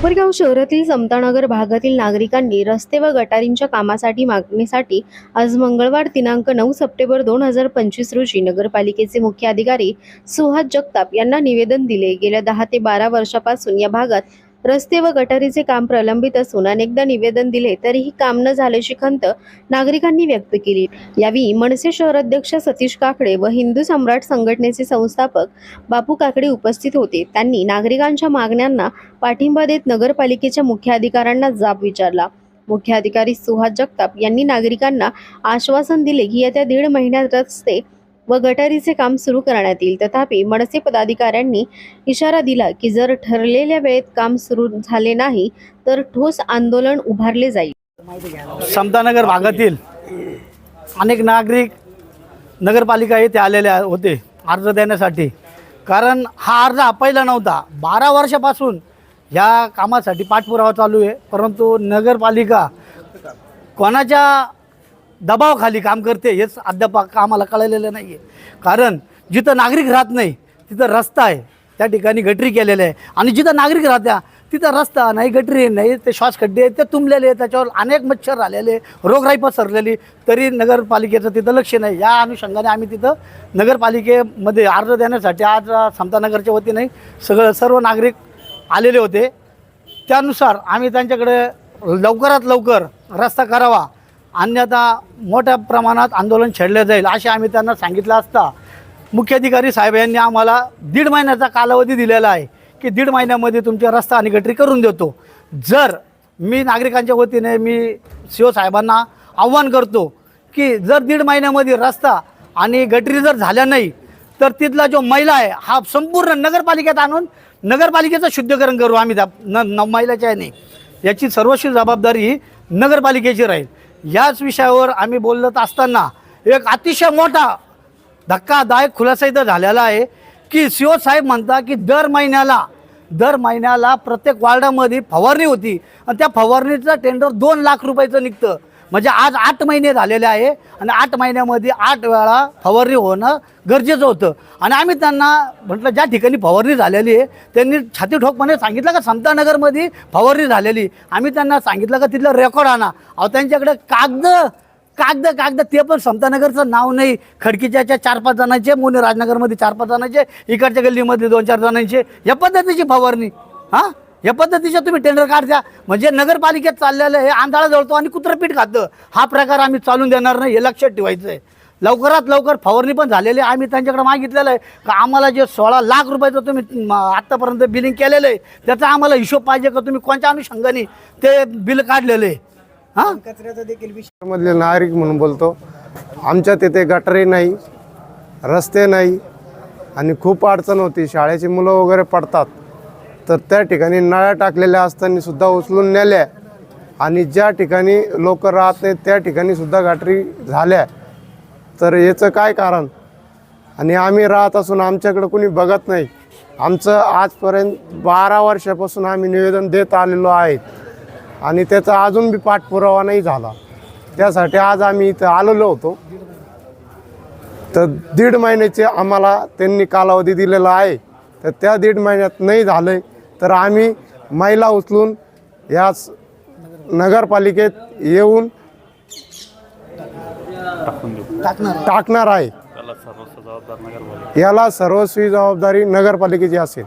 कोपरगाव शहरातील समतानगर भागातील नागरिकांनी रस्ते व गटारींच्या कामासाठी मागणीसाठी आज मंगळवार दिनांक नऊ सप्टेंबर दोन हजार पंचवीस रोजी नगरपालिकेचे मुख्य अधिकारी सुहास जगताप यांना निवेदन दिले. गेल्या दहा ते बारा वर्षापासून या भागात रस्ते व गटारीचे काम प्रलंबित असून अनेकदा निवेदन दिले तरीही काम न झाल्याची खंत नागरिकांनी व्यक्त केली. यावेळी मनसे शहराध्यक्ष सतीश काकडे व हिंदू सम्राट संघटनेचे संस्थापक बापू काकडे उपस्थित होते. त्यांनी नागरिकांच्या मागण्यांना पाठिंबा देत नगरपालिकेच्या मुख्याधिकाऱ्यांना जाब विचारला. मुख्याधिकारी सुहास जगताप यांनी नागरिकांना आश्वासन दिले की येत्या दीड महिन्यात रस्ते व गटारीचे काम सुरू करण्यात येईल. तथापि मनसे पदाधिकाऱ्यांनी इशारा दिला की जर ठरलेल्या वेळेत काम सुरू झाले नाही तर ठोस आंदोलन उभारले जाईल. समतानगर भागातील अनेक नागरिक नगरपालिका येथे आलेले होते अर्ज देण्यासाठी. कारण हा अर्ज हा पहिला नव्हता. बारा वर्षापासून ह्या कामासाठी पाठपुरावा चालू आहे. परंतु नगरपालिका कोणाच्या दबावाखाली काम करते हेच अद्याप आम्हाला कळलेलं नाही आहे कारण जिथं नागरिक राहत नाही तिथं रस्ता आहे. त्या ठिकाणी गटरी केलेलं आहे. आणि जिथं नागरिक राहत्या तिथं रस्ता नाही गटरी नाही ते श्वासखड्डे ते तुंबलेले त्याच्यावर अनेक मच्छर आलेले रोगराई पसरलेली. तरी नगरपालिकेचं तिथं लक्ष नाही. या अनुषंगाने आम्ही तिथं नगरपालिकेमध्ये अर्ज देण्यासाठी आज समतानगरच्या वतीने सगळं सर्व नागरिक आलेले होते. त्यानुसार आम्ही त्यांच्याकडे लवकरात लवकर रस्ता करावा. अन्यथा मोठ्या प्रमाणात आंदोलन छेडलं जाईल असे आम्ही त्यांना सांगितलं असता. मुख्याधिकारी साहेब यांनी आम्हाला दीड महिन्याचा कालावधी दिलेला आहे की दीड महिन्यामध्ये तुमचे रस्ता आणि गटरी करून देतो. जर मी नागरिकांच्या वतीने मी शिवसाहेबांना साहेबांना आव्हान करतो की जर दीड महिन्यामध्ये रस्ता आणि गटरी जर झाल्या नाही तर तिथला जो मैला आहे हा संपूर्ण नगरपालिकेत आणून नगरपालिकेचं शुद्धीकरण करू आम्ही. त्या न न मैलाच्या याने याची सर्वस्वी जबाबदारी ही नगरपालिकेची राहील. याच विषयावर आम्ही बोलत असताना एक अतिशय मोठा धक्कादायक खुलासा इथं झालेला आहे की सी ओ साहेब म्हणता की दर महिन्याला दर महिन्याला प्रत्येक वार्डामध्ये फवारणी होती. आणि त्या फवारणीचं टेंडर दोन लाख रुपयाचं निघतं. म्हणजे आज आठ महिने झालेले आहे आणि आठ महिन्यामध्ये आठ वेळा फवारणी होणं गरजेचं होतं. आणि आम्ही त्यांना म्हटलं ज्या ठिकाणी फवारणी झालेली आहे त्यांनी छाती ठोकपणे सांगितलं का समतानगरमध्ये फवारणी झालेली. आम्ही त्यांना सांगितलं का तिथलं रेकॉर्ड आणा. अहो त्यांच्याकडे कागद कागद कागद ते पण समतानगरचं नाव नाही. खडकीच्या चार पाच जणांचे मुने राजनगरमध्ये चार पाच जणांचे इकडच्या गल्लीमध्ये दोन चार जणांचे या पद्धतीची फवारणी. हां? या पद्धतीच्या तुम्ही टेंडर काढत्या म्हणजे नगरपालिकेत चाललेलं हे आंधळा जळतो आणि कुत्रपीठ खातं. हा प्रकार आम्ही चालून देणार नाही हे लक्षात ठेवायचं आहे लवकरात लवकर फवारणी पण झालेली आहे. आम्ही त्यांच्याकडे मागितलेलं आहे का आम्हाला जे सोळा लाख रुपयाचं तुम्ही आत्तापर्यंत बिलिंग केलेलं आहे त्याचा आम्हाला हिशोब पाहिजे का तुम्ही कोणत्या अनुषंगाने ते बिल काढलेलं आहे? हां? मधले नागरिक म्हणून बोलतो आमच्या तिथे गटारी नाही रस्ते नाही आणि खूप अडचण होती. शाळेची मुलं वगैरे पडतात. तर त्या ठिकाणी नळ्या टाकलेल्या असताना सुद्धा उचलून नेल्या. आणि ज्या ठिकाणी लोक राहत नाहीत त्या ठिकाणी सुद्धा गाठरी झाल्या. तर याचं काय कारण? आणि आम्ही राहत असून आमच्याकडं कोणी बघत नाही. आमचं आजपर्यंत बारा वर्षापासून आम्ही निवेदन देत आलेलो आहेत आणि त्याचा अजून बी पाठपुरावा नाही झाला. त्यासाठी आज आम्ही इथं आलेलो होतो. तर दीड महिन्याचे आम्हाला त्यांनी कालावधी दिलेला आहे. तर त्या दीड महिन्यात नाही झालं तर आम्ही महिला उचलून या स- नगरपालिकेत येऊन टाकणार आहे. याला सर्वस्वी जबाबदारी नगरपालिकेची असेल.